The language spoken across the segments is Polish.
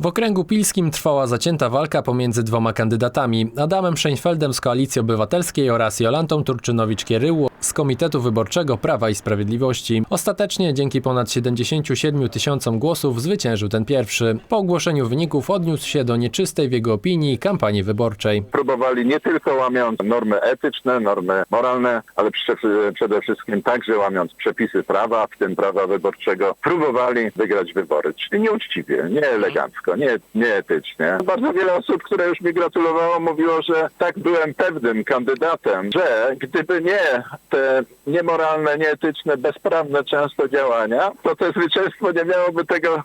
W okręgu pilskim trwała zacięta walka pomiędzy dwoma kandydatami Adamem Szeinfeldem z Koalicji Obywatelskiej oraz Jolantą Turczynowicz-Kieryło z Komitetu Wyborczego Prawa i Sprawiedliwości. Ostatecznie dzięki ponad 77 tysiącom głosów zwyciężył ten pierwszy. Po ogłoszeniu wyników odniósł się do nieczystej w jego opinii kampanii wyborczej. próbowali nie tylko łamiąc normy etyczne, normy moralne, ale prze- przede wszystkim także łamiąc przepisy prawa, w tym prawa wyborczego, próbowali wygrać wybory. Czyli nieuczciwie, nie elegancko, nie, nieetycznie. Bardzo wiele osób, które już mi gratulowało, mówiło, że tak byłem pewnym kandydatem, że gdyby nie te niemoralne, nieetyczne, bezprawne często działania, to to zwycięstwo nie miałoby tego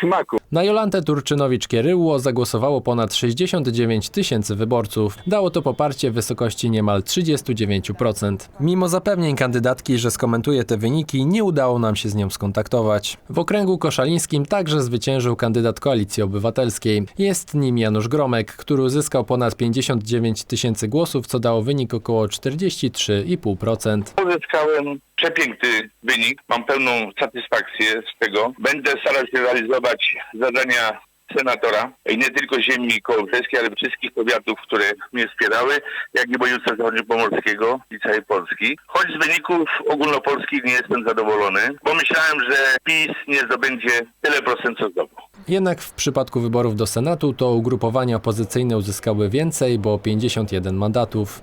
smaku. Na Jolantę Turczynowicz-Kieryło zagłosowało ponad 69 tysięcy wyborców. Dało to poparcie w wysokości niemal 39%. Mimo zapewnień kandydatki, że skomentuje te wyniki, nie udało nam się z nią skontaktować. W okręgu koszalińskim także zwyciężył kandydat Koalicji Obywatelskiej. Jest nim Janusz Gromek, który uzyskał ponad 59 tysięcy głosów, co dało wynik około 43,5%. Uzyskałem przepiękny wynik. Mam pełną satysfakcję z tego. Będę starał się realizować zadania senatora i nie tylko ziemi kołobrzeskich, ale wszystkich powiatów, które mnie wspierały, jak i województwa zachodniopomorskiego i całej Polski. Choć z wyników ogólnopolskich nie jestem zadowolony, bo myślałem, że PiS nie zdobędzie tyle procent, co zdobył. Jednak w przypadku wyborów do Senatu to ugrupowania opozycyjne uzyskały więcej, bo 51 mandatów.